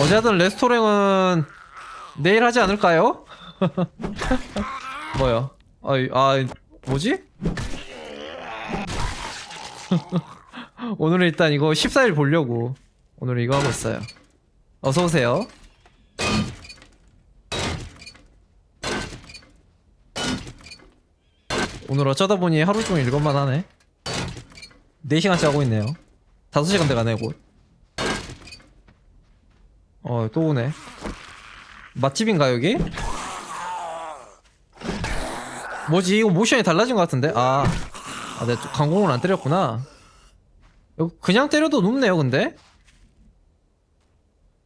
어제 하던 레스토랑은 내일 하지 않을까요? 뭐야? 아, 이- 아 뭐지? 오늘은 일단 이거 14일 보려고 오늘 이거 하고 있어요. 어서 오세요. 오늘 어쩌다 보니 하루 종일 이것만 하네. 4시간째 하고 있네요. 5시간 돼가네, 곧. 어, 또 오네. 맛집인가, 여기? 뭐지? 이거 모션이 달라진 것 같은데? 아, 아 내가 또 강공을 안 때렸구나. 그냥 때려도 눕네요, 근데?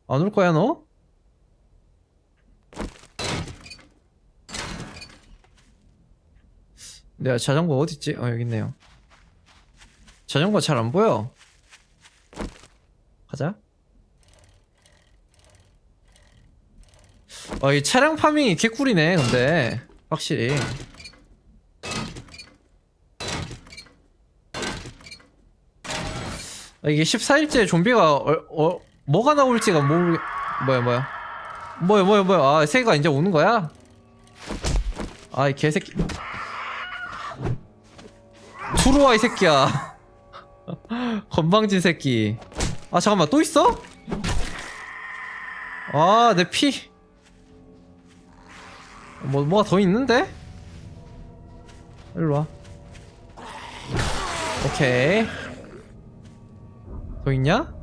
안 올 거야, 너? 내가 자전거 어딨지? 어, 여기 있네요. 자전거 잘 안 보여. 가자. 어, 이 차량 파밍이 개꿀이네, 근데. 확실히. 아, 이게 14일째 좀비가, 어, 어, 뭐가 나올지가 모르, 뭐야, 뭐야. 뭐야, 뭐야, 뭐야. 아, 새가 이제 오는 거야? 아, 이 개새끼. 들어와, 이 새끼야. 건방진 새끼. 아, 잠깐만, 또 있어? 아, 내 피. 뭐, 뭐가 더 있는데? 일로 와. 오케이. 더 있냐?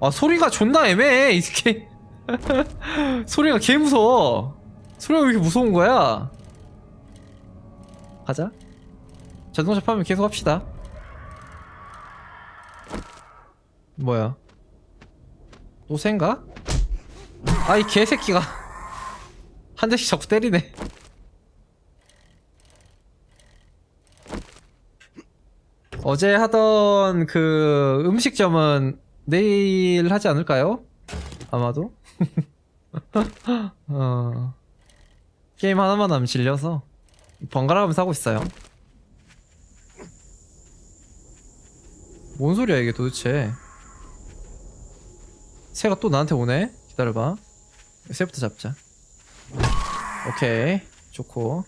아, 소리가 존나 애매해, 이 새끼. 소리가 개 무서워. 소리가 왜 이렇게 무서운 거야? 가자. 자동차 파면 계속 합시다. 뭐야? 또 샌가? 아, 이 개새끼가. 한 대씩 자꾸 때리네. 어제 하던 그 음식점은 내일 하지 않을까요? 아마도? 어... 게임 하나만 하면 질려서 번갈아 가면서 하고 있어요. 뭔 소리야 이게 도대체? 새가 또 나한테 오네? 기다려봐. 새부터 잡자. 오케이. 좋고.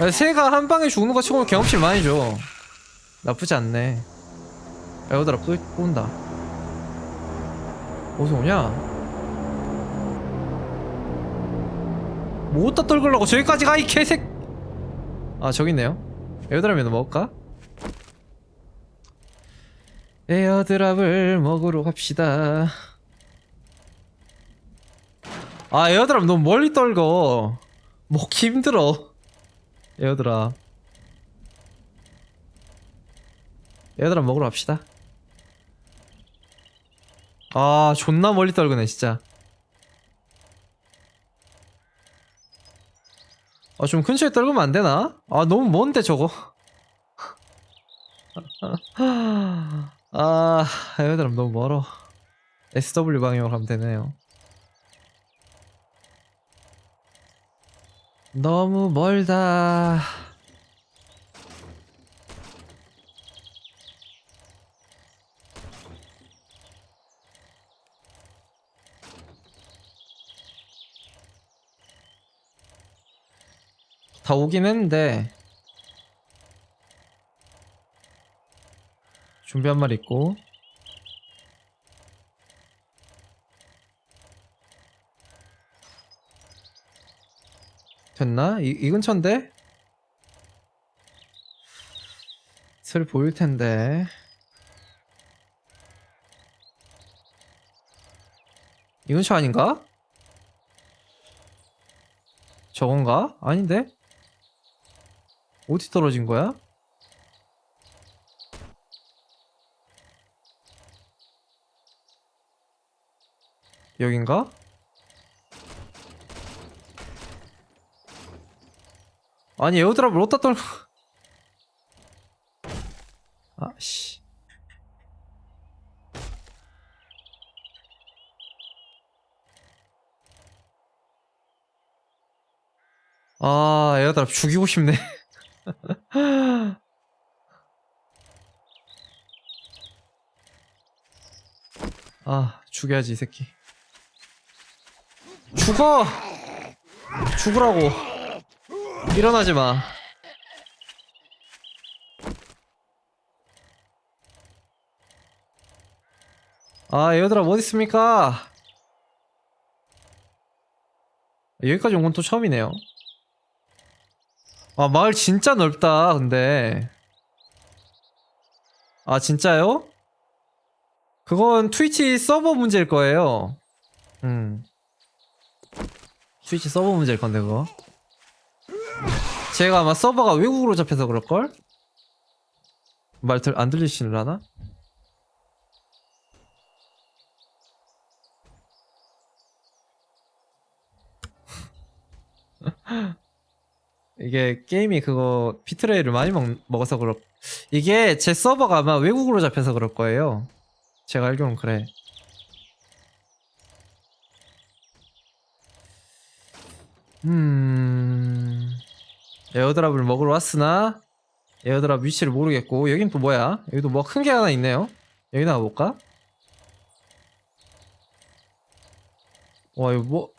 야, 새가 한 방에 죽는 거 치고는 경험치 많이 줘. 나쁘지 않네. 에어드랍 또 온다. 어디서 오냐? 뭐 어디다 떨굴라고 저기까지 가, 이 개색! 아, 저기 있네요. 에어드랍이나 먹을까? 에어드랍을 먹으러 갑시다. 아, 에어드랍 너무 멀리 떨궈. 먹기 힘들어. 에어드랍. 에어드랍 먹으러 갑시다. 아, 존나 멀리 떨구네, 진짜. 아, 좀 근처에 떨구면 안 되나? 아, 너무 먼데, 저거. 아, 에어드랍 너무 멀어. SW 방향으로 가면 되네요. 너무 멀다. 다 오긴 했는데 준비 한 마리 있고 됐나? 이, 이 근처인데? 슬 보일 텐데 이 근처 아닌가? 저건가? 아닌데? 어디 떨어진 거야? 여긴가? 아니 에어드랍 을 어디다 떨고 아씨. 아 에어드랍 죽이고 싶네. 아 죽여야지 이 새끼. 죽어! 죽으라고 일어나지 마 아, 에어드랍 어디 있습니까? 여기까지 온 건 또 처음이네요. 아, 마을 진짜 넓다, 근데. 아, 진짜요? 그건 트위치 서버 문제일 거예요. 음. 트위치 서버 문제일 건데, 그거. 제가 아마 서버가 외국으로 잡혀서 그럴걸? 말 들, 안 들리시려나? 이게 게임이 그거 피트레이를 많이 먹, 먹어서 그렇 이게 제 서버가 아마 외국으로 잡혀서 그럴 거예요 제가 알기로는 그래 음 에어드랍을 먹으러 왔으나 에어드랍 위치를 모르겠고 여긴 또 뭐야? 여기도 뭐 큰 게 하나 있네요. 여기 나가볼까? 와 이거 뭐?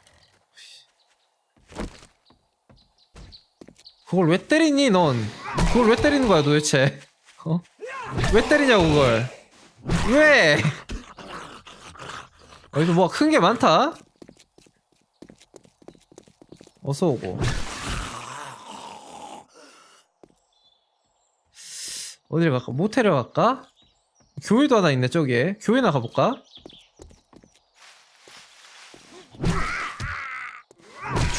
그걸 왜 때리니 넌? 그걸 왜 때리는 거야 도대체? 어? 왜 때리냐고 그걸? 왜? 여기도 뭐가 큰 게 많다? 어서 오고 어디를 갈까 모텔을 갈까 교회도 하나 있네 저기에 교회나 가볼까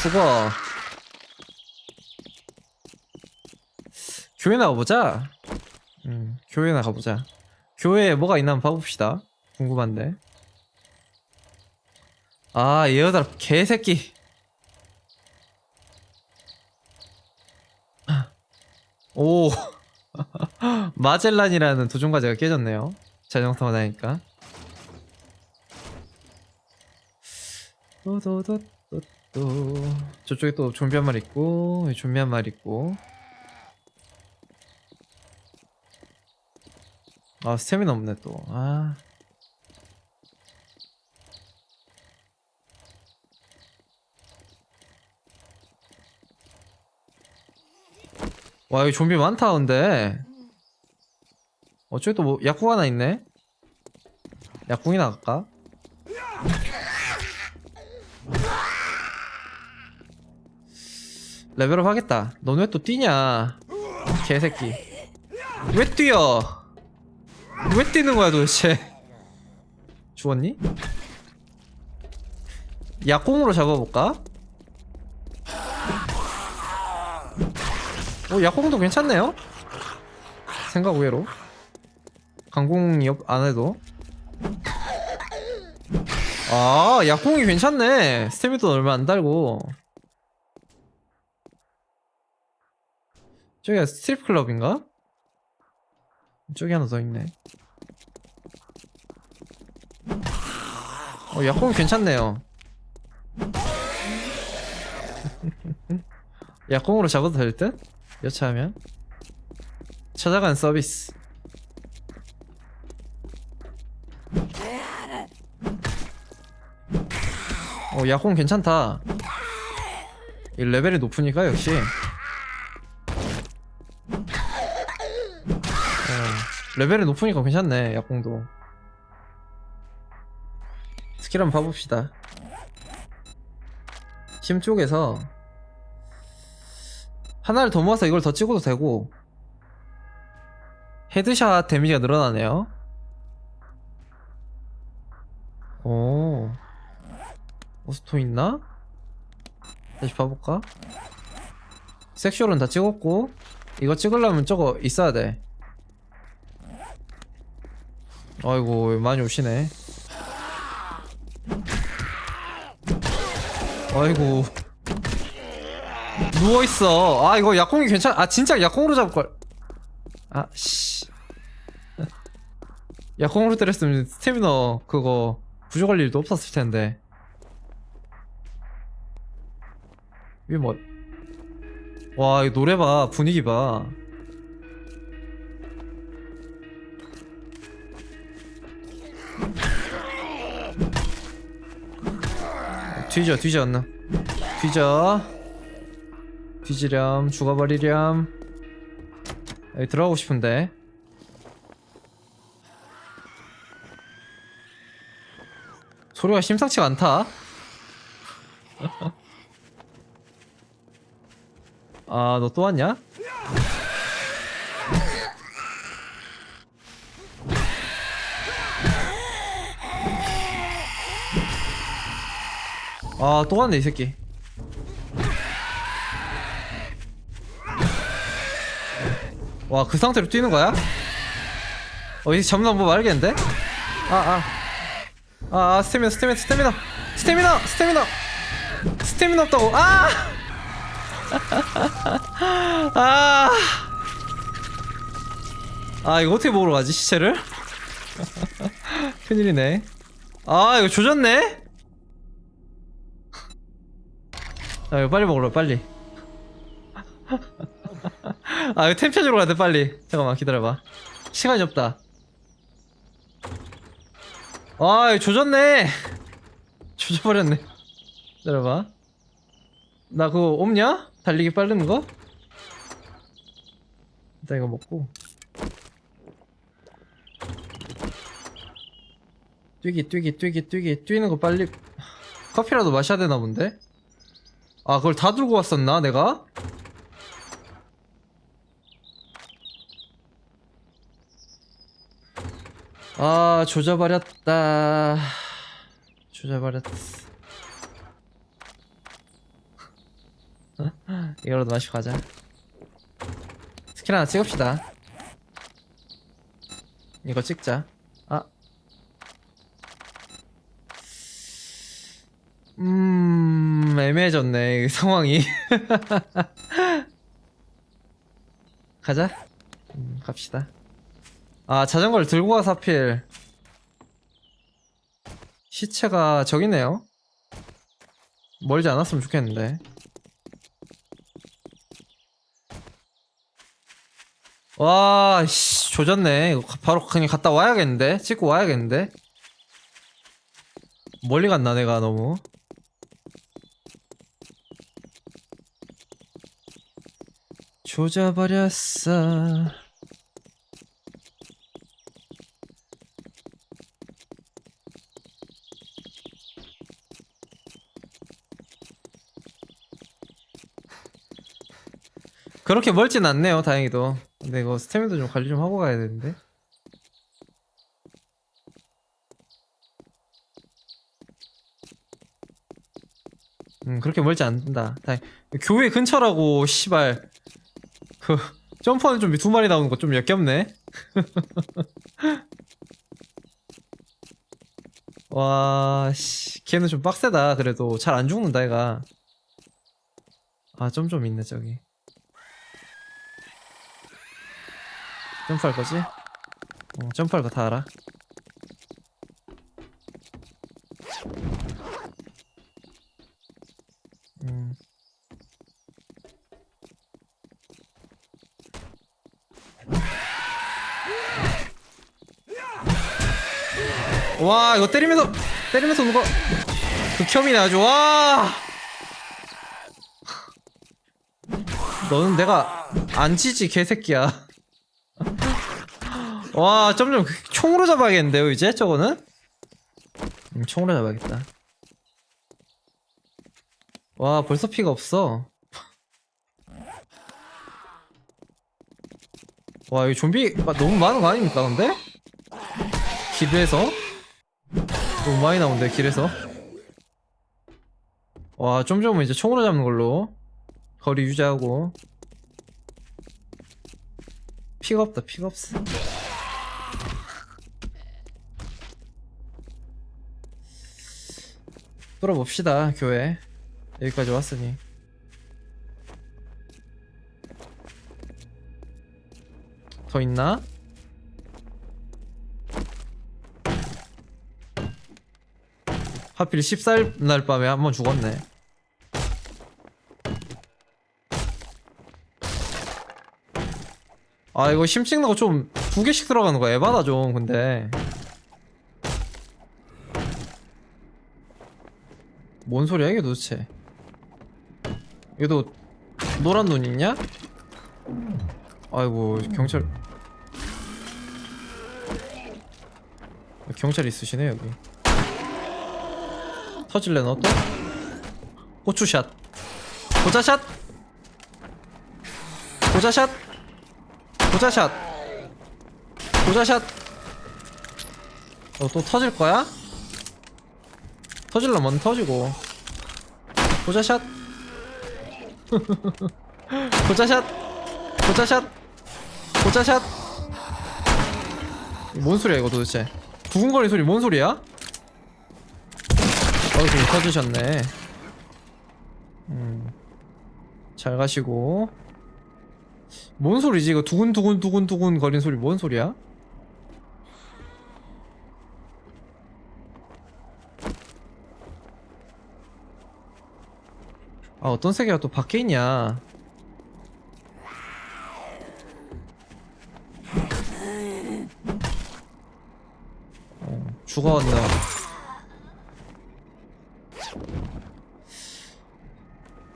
죽어 교회 나 가보자. 음, 교회 나 가보자. 교회에 뭐가 있나 한번 봐봅시다. 궁금한데. 아, 에어드랍 개새끼. 오. 마젤란이라는 도중과제가 깨졌네요. 자전거 타고 다니까. 또또또또또 저쪽에 또 좀비 한 마리 있고 좀비 한 마리 있고 아 스태미나 없네 또. 아. 와 여기 좀비 많다 근데. 어 저기 또뭐 약국 하나 있네. 약국이나 갈까? 레벨업 하겠다. 넌 왜 또 뛰냐? 개새끼. 왜 뛰어? 왜 뛰는 거야 도대체? 죽었니? 약공으로 잡아볼까? 어 약공도 괜찮네요? 생각 외로 강공이 없- 안 해도 아 약공이 괜찮네 스태미도 얼마 안 달고 저기가 스트립 클럽인가? 저기 하나 더 있네. 어, 약공 괜찮네요. 약공으로 잡아도 될 듯? 여차하면. 찾아가는 서비스. 어, 약공 괜찮다. 이 레벨이 높으니까 역시. 어, 레벨이 높으니까 괜찮네 약공도 스킬 한번 봐봅시다 힘 쪽에서 하나를 더 모아서 이걸 더 찍어도 되고. 헤드샷 데미지가 늘어나네요. 오. 오스토 있나? 다시 봐볼까? 섹슈얼은 다 찍었고 이거 찍으려면 저거 있어야 돼. 아이고 많이 오시네. 아이고 누워있어. 아 이거 약공이 괜찮 아 진짜 약공으로 잡을걸. 아씨. 약공으로 때렸으면 스태미너 그거 부족할 일도 없었을 텐데. 이게 뭐 와, 이 노래 봐. 분위기 봐. 뒤져 뒤져 언능 뒤져 뒤지렴 죽어버리렴. 여기 들어가고 싶은데. 소리가 심상치가 않다. 아 너 또 왔냐? 아 또 왔네 이 새끼 와 그 상태로 뛰는 거야? 어 이제 잡나 뭐 말겠는데? 아아 아, 아 스태미나 스태미나 스태미나 스태미나 스태미나 스태미나 없다고 아! 아! 아 이거 어떻게 먹으러 가지 시체를? 큰일이네 아 이거 조졌네? 아 이거 빨리 먹으러 빨리 아 이거 템 찾으러 가야 돼 빨리. 잠깐만 기다려봐. 시간이 없다. 아 이거 조졌네. 조져버렸네. 기다려봐. 나 그거 없냐? 달리기 빠르는 거? 일단 이거 먹고. 뛰기 뛰기 뛰기 뛰기. 뛰는 거 빨리. 커피라도 마셔야 되나 본데? 아 그걸 다 들고 왔었나 내가? 아 조져버렸다. 조져버렸어? 이거라도 마시고 가자? 스킬 하나 찍읍시다. 이거 찍자. 아. 음, 애매해졌네, 이 상황이. 가자. 음, 갑시다. 아, 자전거를 들고 가서 하필. 시체가 저기네요. 멀지 않았으면 좋겠는데. 와, 씨, 조졌네. 이거 가- 바로 그냥 갔다 와야겠는데? 찍고 와야겠는데? 멀리 갔나, 내가 너무. 조져버렸어. 그렇게 멀진 않네요, 다행히도. 근데 이거 스태미도 좀 관리 좀 하고 가야 되는데. 음, 그렇게 멀지 않는다. 다행. 교회 근처라고, 씨발. 그, 점퍼는 좀두 마리 나오는 거 좀 역겹네. 와, 씨. 걔는 좀 빡세다, 그래도. 잘 안 죽는다, 얘가. 아, 좀 좀 있네, 저기. 점프할 거지? 어, 점프할 거 다 알아. 음. 와 이거 때리면서 때리면서 오는 거 극혐이네 아주 와 너는 내가 안 지지 개새끼야 와 점점 총으로 잡아야겠는데요 이제? 저거는? 음, 총으로 잡아야겠다. 와 벌써 피가 없어. 와이 좀비가 너무 많은 거 아닙니까 근데? 길에서? 너무 많이 나온대 길에서? 와 좀 전은 이제 총으로 잡는 걸로 거리 유지하고. 피가 없다 피가 없어 뚫어봅시다 교회. 여기까지 왔으니. 더 있나? 하필 14일 날 밤에 한 번 죽었네. 아 이거 심 찍는 거좀두 개씩 들어가는 거 에바다 좀 근데 뭔 소리야 이게 도대체? 얘도 노란 눈 있냐? 아이고 경찰. 경찰 있으시네 여기. 터질래 너 또? 고추샷. 고자샷! 고자샷! 고자샷! 고자샷! 너 또 터질 거야? 터질라면 터지고. 고자샷. 고자샷. 고자샷. 고자샷. 뭔 소리야 이거 도대체? 두근거리는 소리 뭔 소리야? 어이구 터지셨네. 음. 잘 가시고. 뭔 소리지? 이거 두근두근 두근두근 거리는 소리 뭔 소리야? 아 어떤 세계가 또 밖에 있냐? 어, 죽어왔나?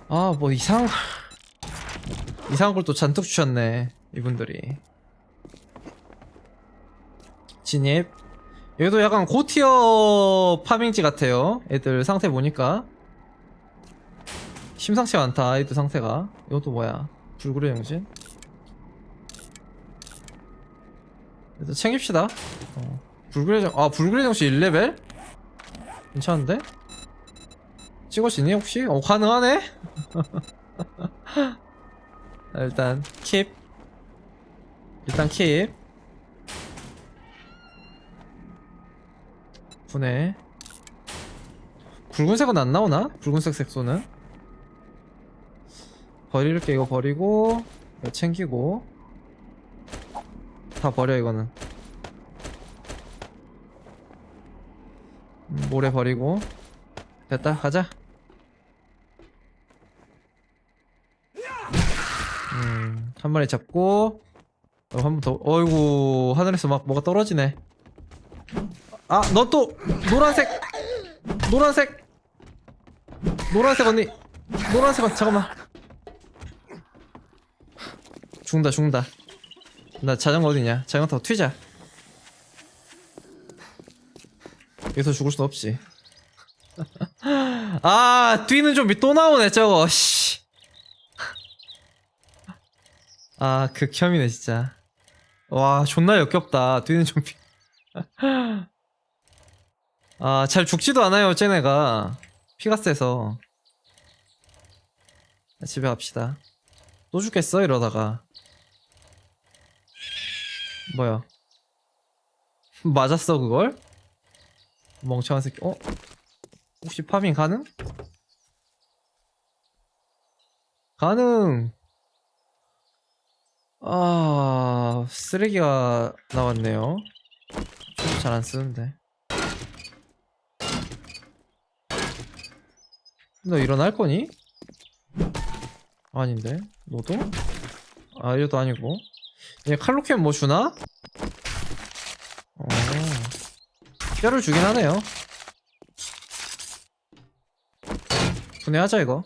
아 뭐 이상 이상한 걸 또 잔뜩 주셨네 이분들이. 진입. 여기도 약간 고티어 파밍지 같아요 애들 상태 보니까 심상치 않다 아이들 상태가 이것도 뭐야 불구의 영신 일단 챙깁시다 어. 불구의 정... 아 불구의 정신 1레벨? 괜찮은데? 찍어지니 혹시? 어 가능하네? 아, 일단 킵 일단 킵 분해 붉은색은 안 나오나? 붉은색 색소는? 버릴 게 이거 버리고 이거 챙기고. 다 버려 이거는. 음, 모래 버리고. 됐다 가자. 음, 한 마리 잡고 어, 한번 더 어이구 하늘에서 막 뭐가 떨어지네. 아 너 또 노란색! 노란색! 노란색 언니! 노란색 언니 잠깐만 죽는다 죽는다. 나 자전거 어디냐? 자전거 타고 튀자. 여기서 죽을 순 없지. 아 뛰는 좀비 또 나오네 저거. 씨. 아 극혐이네 진짜. 와 존나 역겹다 뛰는 좀비. 아 잘 죽지도 않아요 쟤네가. 피가 세서. 집에 갑시다. 또 죽겠어 이러다가 뭐야 맞았어 그걸? 멍청한 새끼 어? 혹시 파밍 가능? 가능 아 쓰레기가 나왔네요 잘 안 쓰는데 너 일어날 거니? 아닌데 너도? 아 이것도 아니고 얘 칼로캠 뭐 주나? 어. 뼈를 주긴 하네요. 분해하자 이거.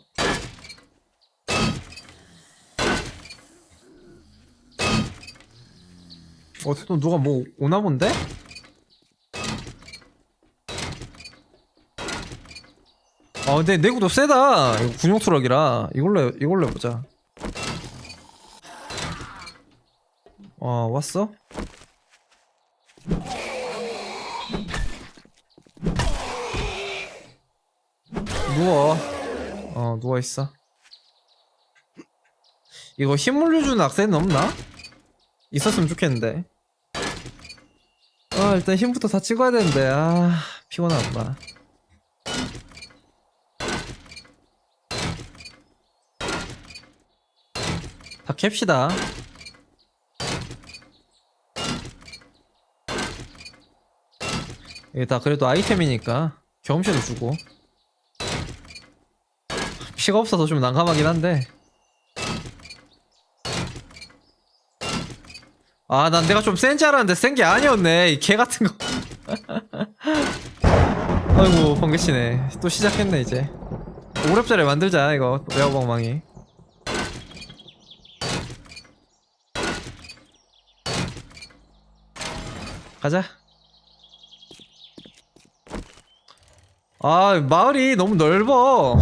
어쨌든 누가 뭐 오나 본데? 아 근데 내구도 세다. 이거 군용 트럭이라. 이걸로 해- 이걸로 해보자 어 왔어? 누워. 어 누워있어. 이거 힘 물려주는 악세는 없나? 있었으면 좋겠는데. 아 일단 힘부터 다 찍어야 되는데. 아 피곤하구나 다 캡시다 이게 다 그래도 아이템이니까 경험치도 주고. 피가 없어서 좀 난감하긴 한데. 아 난 내가 좀 센 줄 알았는데 센 게 아니었네 이 개 같은 거. 아이고 번개치네. 또 시작했네 이제. 5렙짜리 만들자 이거 외어방망이. 가자 아 마을이 너무 넓어.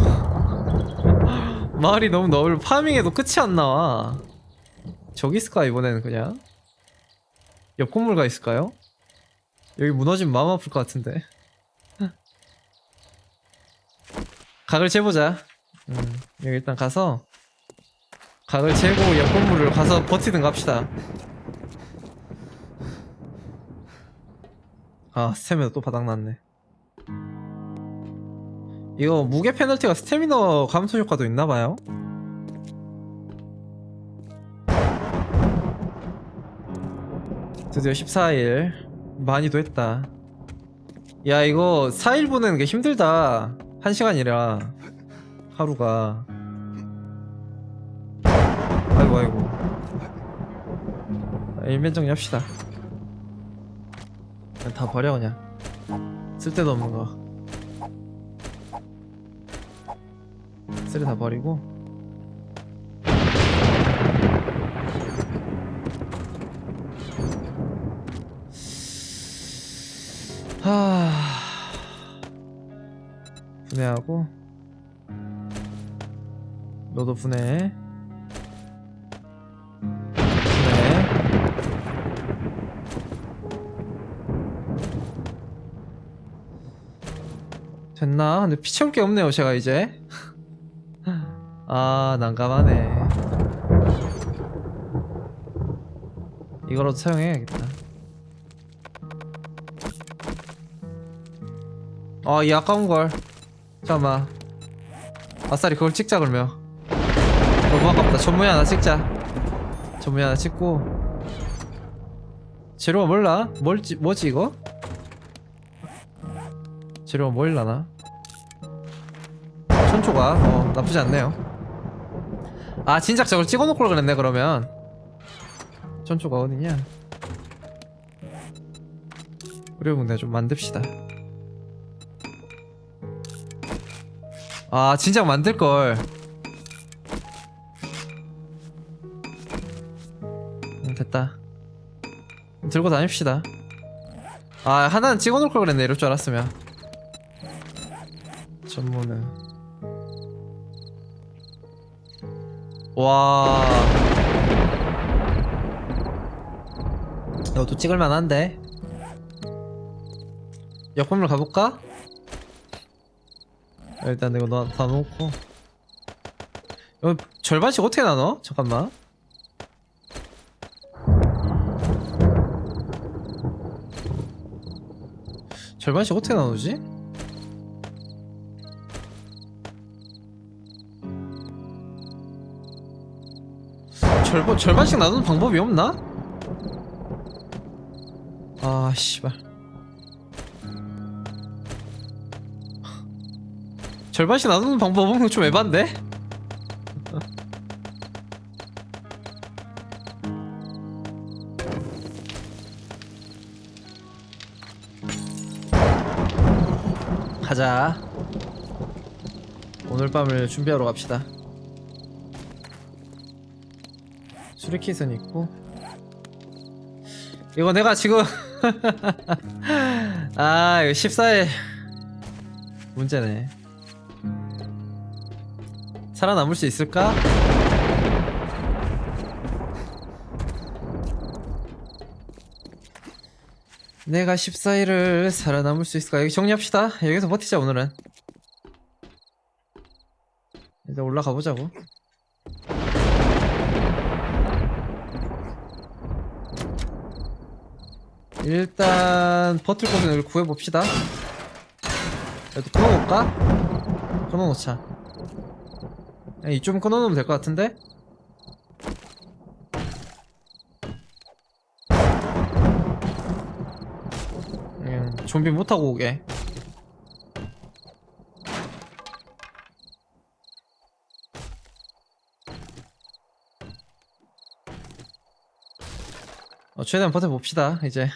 마을이 너무 넓어 파밍해도 끝이 안 나와. 저기 있을까 이번에는 그냥? 옆 건물 가 있을까요? 여기 무너지면 마음 아플 것 같은데. 각을 재보자. 음, 여기 일단 가서 각을 재고 옆 건물을 가서 버티든가 합시다. 아 스태미나 또 바닥났네 이거 무게 페널티가 스태미너 감소 효과도 있나봐요. 드디어 14일. 많이도 했다. 야 이거 4일 보내는 게 힘들다. 1시간이라. 하루가. 아이고 아이고. 아, 일면 정리합시다. 그냥 다 버려 그냥. 쓸데도 없는 거 쓰레 다 버리고. 하. 분해하고. 너도 분해. 됐나? 근데 피 채울 게 없네요 제가 이제 아 난감하네 이거라도 사용해야겠다 아, 이 아까운 걸. 잠깐만. 아싸리 그걸 찍자 그러면. 너무 아깝다. 전무이 하나 찍자. 전무이 하나 찍고. 재료가 몰라? 뭘지 뭐지 이거? 재료가 뭐 일라나? 천초가 어 나쁘지 않네요. 아 진작 저걸 찍어놓을 걸 그랬네 그러면. 천초가 어디냐? 그리고 내가 좀 만듭시다. 아 진작 만들걸 음, 됐다 들고 다닙시다 아 하나는 찍어놓을 걸 그랬네 이럴 줄 알았으면 전문은 와 이것도 찍을 만한데 옆건물 가볼까? 일단 이거 놔, 다 놓고 이거 절반씩 어떻게 나눠? 잠깐만 절반씩 어떻게 나누지? 절반, 절반씩 나누는 방법이 없나? 아 씨발 절반씩 나누는 방법은 좀 에반데? 가자 오늘 밤을 준비하러 갑시다 수리킷은 있고 이거 내가 지금 아 이거 14일 문제네 살아남을 수 있을까? 내가 14일을 살아남을 수 있을까? 여기 정리합시다. 여기서 버티자 오늘은. 이제 올라가 보자고. 일단 버틸 곳은 여기 구해봅시다. 여기 끊어놓을까? 끊어놓자. 이좀 끊어놓으면 될 것 같은데? 음, 좀비 못하고 오게 최대한 버텨봅시다 이제.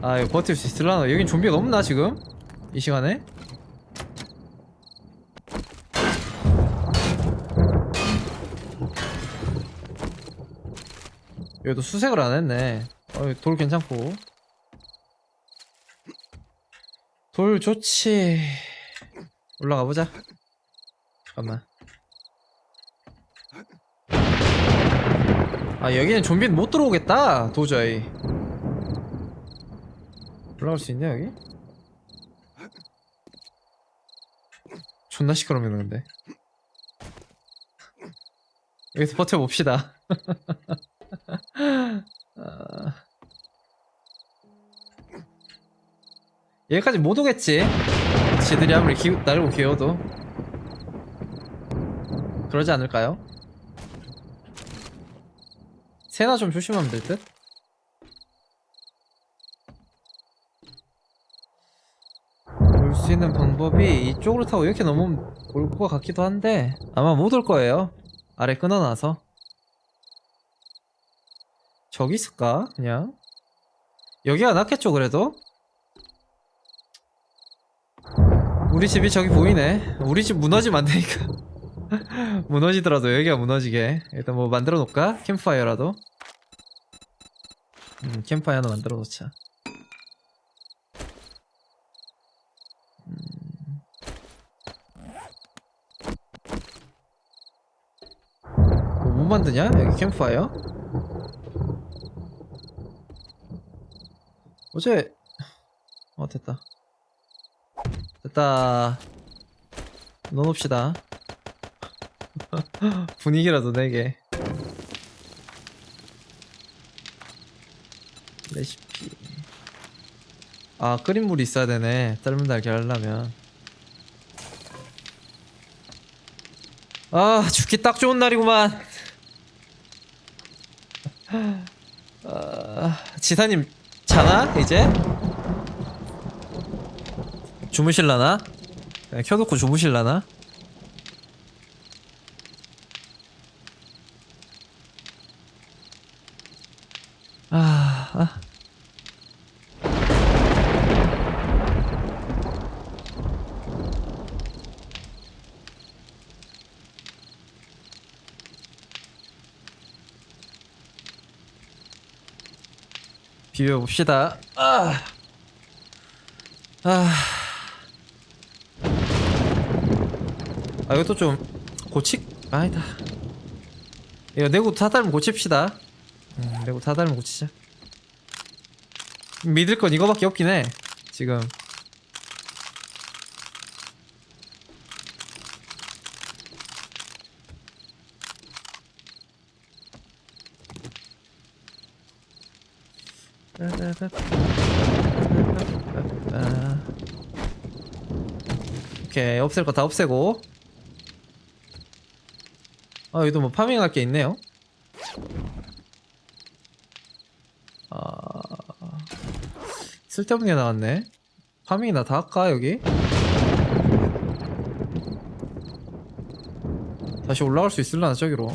아 이거 버틸 수 있을라나? 여긴 좀비가 넘나 지금? 이 시간에? 여기도 수색을 안 했네. 어, 돌 괜찮고. 돌 좋지. 올라가 보자. 잠깐만 아 여기는 좀비는 못 들어오겠다 도저히. 올라갈 수 있냐 여기? 존나 시끄럽네 근데. 여기서 버텨봅시다. 아... 여기까지 못 오겠지? 지들이 아무리 기, 나르고 기어도. 그러지 않을까요? 새나 좀 조심하면 될 듯? 올 수 있는 방법이 이쪽으로 타고 이렇게 넘으면 올 것 같기도 한데 아마 못 올 거예요 아래 끊어놔서 저기 있을까? 그냥 여기가 낫겠죠 그래도? 우리 집이 저기 보이네 우리 집 무너지면 안 되니까 무너지더라도 여기가 무너지게. 일단 뭐 만들어 놓을까? 캠프파이어라도? 음 캠프파이어 하나 만들어 놓자. 뭐, 못 만드냐? 여기 캠프파이어? 어제 어 됐다. 됐다. 넣어놓읍시다 분위기라도 내게. 레시피. 아 끓인 물이 있어야 되네. 삶은 달걀 하려면. 아 죽기 딱 좋은 날이구만. 아, 지사님 자나 이제? 주무실라나? 그냥 켜놓고 주무실라나 아, 아. 비벼봅시다. 아. 아. 아, 이것도 좀 고치 아니다. 이거 내구 타달면 고칩시다. 음, 내구 타달면 고치자. 믿을 건 이거밖에 없긴 해. 지금. 오케이 없앨 거 다 없애고. 아 여기도 뭐 파밍할 게 있네요. 아 쓸데없는 게 나왔네. 파밍이나 다 할까 여기? 다시 올라갈 수 있을라나 저기로